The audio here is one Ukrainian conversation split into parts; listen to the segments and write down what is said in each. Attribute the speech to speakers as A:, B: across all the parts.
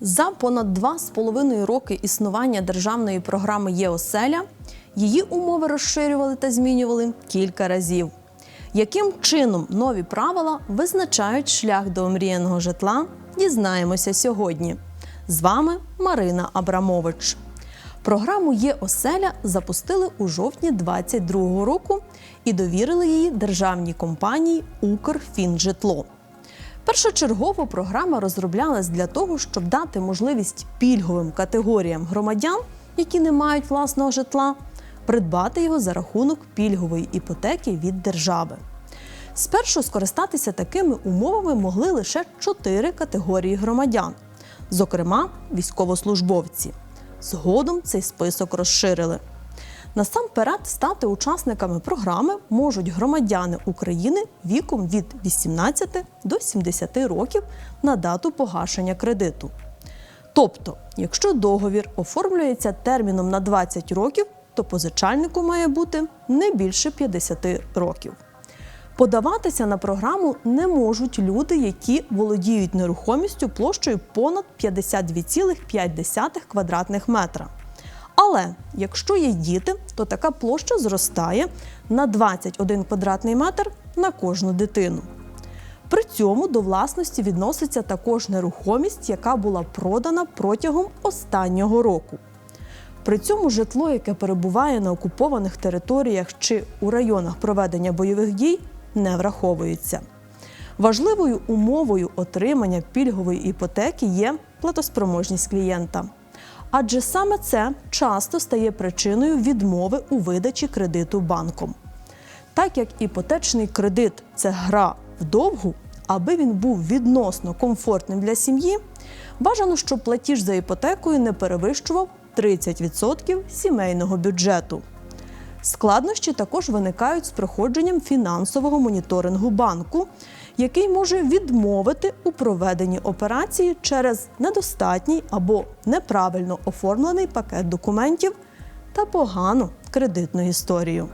A: За понад два з половиною роки існування державної програми «Є-оселя» її умови розширювали та змінювали кілька разів. Яким чином нові правила визначають шлях до омріяного житла, дізнаємося сьогодні. З вами Марина Абрамович. Програму «Є-оселя» запустили у жовтні 2022 року і довірили її державній компанії Укрфінжитло. Першочергово програма розроблялась для того, щоб дати можливість пільговим категоріям громадян, які не мають власного житла, придбати його за рахунок пільгової іпотеки від держави. Спершу скористатися такими умовами могли лише чотири категорії громадян, зокрема військовослужбовці. Згодом цей список розширили. Насамперед стати учасниками програми можуть громадяни України віком від 18 до 70 років на дату погашення кредиту. Тобто, якщо договір оформлюється терміном на 20 років, то позичальнику має бути не більше 50 років. Подаватися на програму не можуть люди, які володіють нерухомістю площею понад 52,5 квадратних метра. Але якщо є діти, то така площа зростає на 21 квадратний метр на кожну дитину. При цьому до власності відноситься також нерухомість, яка була продана протягом останнього року. При цьому житло, яке перебуває на окупованих територіях чи у районах проведення бойових дій, не враховується. Важливою умовою отримання пільгової іпотеки є платоспроможність клієнта. Адже саме це часто стає причиною відмови у видачі кредиту банком. Так як іпотечний кредит це гра вдовгу, аби він був відносно комфортним для сім'ї, бажано, щоб платіж за іпотекою не перевищував 30% сімейного бюджету. Складнощі також виникають з проходженням фінансового моніторингу банку, який може відмовити у проведенні операції через недостатній або неправильно оформлений пакет документів та погану кредитну історію.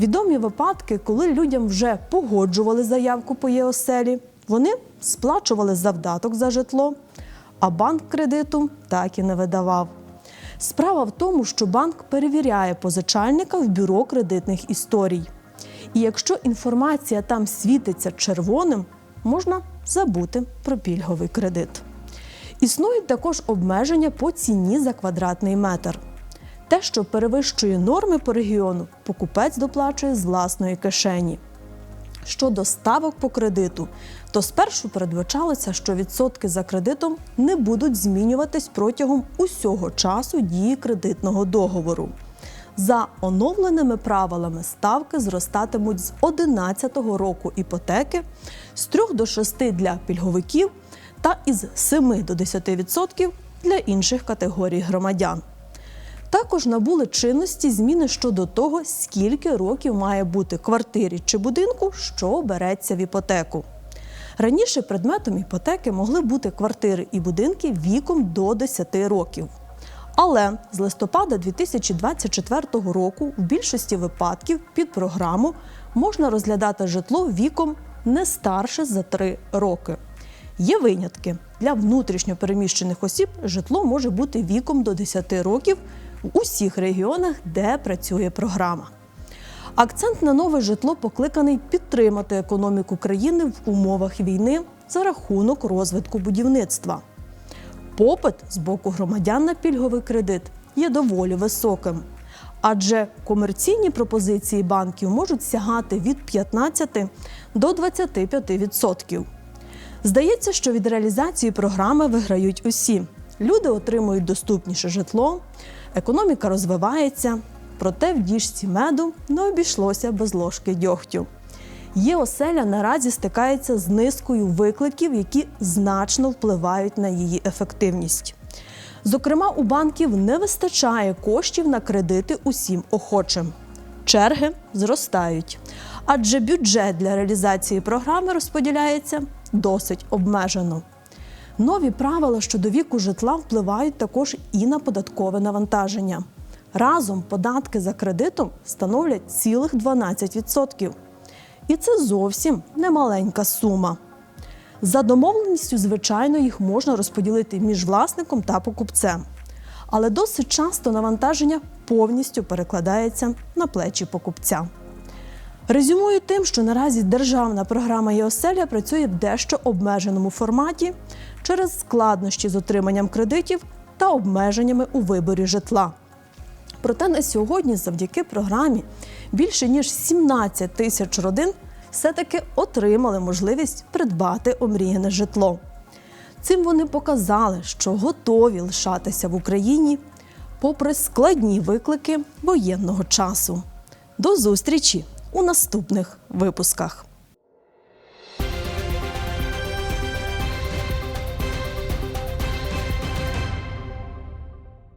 A: Відомі випадки, коли людям вже погоджували заявку по ЄОСЕЛі, вони сплачували завдаток за житло, а банк кредиту так і не видавав. Справа в тому, що банк перевіряє позичальника в бюро кредитних історій. І якщо інформація там світиться червоним, можна забути про пільговий кредит. Існують також обмеження по ціні за квадратний метр. Те, що перевищує норми по регіону, покупець доплачує з власної кишені. Щодо ставок по кредиту, то спершу передбачалося, що відсотки за кредитом не будуть змінюватись протягом усього часу дії кредитного договору. За оновленими правилами ставки зростатимуть з 11-го року іпотеки, з 3 до 6 для пільговиків та із 7 до 10% для інших категорій громадян. Також набули чинності зміни щодо того, скільки років має бути квартирі чи будинку, що береться в іпотеку. Раніше предметом іпотеки могли бути квартири і будинки віком до 10 років. Але з листопада 2024 року в більшості випадків під програму можна розглядати житло віком не старше за 3 роки. Є винятки для внутрішньо переміщених осіб житло може бути віком до 10 років в усіх регіонах, де працює програма. Акцент на нове житло покликаний підтримати економіку країни в умовах війни за рахунок розвитку будівництва. Попит з боку громадян на пільговий кредит є доволі високим, адже комерційні пропозиції банків можуть сягати від 15 до 25%. Здається, що від реалізації програми виграють усі. Люди отримують доступніше житло, економіка розвивається, проте в діжці меду не обійшлося без ложки дьогтю. Є оселя наразі стикається з низкою викликів, які значно впливають на її ефективність. Зокрема, у банків не вистачає коштів на кредити усім охочим. Черги зростають, адже бюджет для реалізації програми розподіляється досить обмежено. Нові правила щодо віку житла впливають також і на податкове навантаження. Разом податки за кредитом становлять цілих 12%. І це зовсім немаленька сума. За домовленістю, звичайно, їх можна розподілити між власником та покупцем. Але досить часто навантаження повністю перекладається на плечі покупця. Резюмую тим, що наразі державна програма «ЄОселя» працює в дещо обмеженому форматі через складнощі з отриманням кредитів та обмеженнями у виборі житла. Проте на сьогодні, завдяки програмі, більше ніж 17 тисяч родин все-таки отримали можливість придбати омріяне житло. Цим вони показали, що готові лишатися в Україні попри складні виклики воєнного часу. До зустрічі у наступних випусках.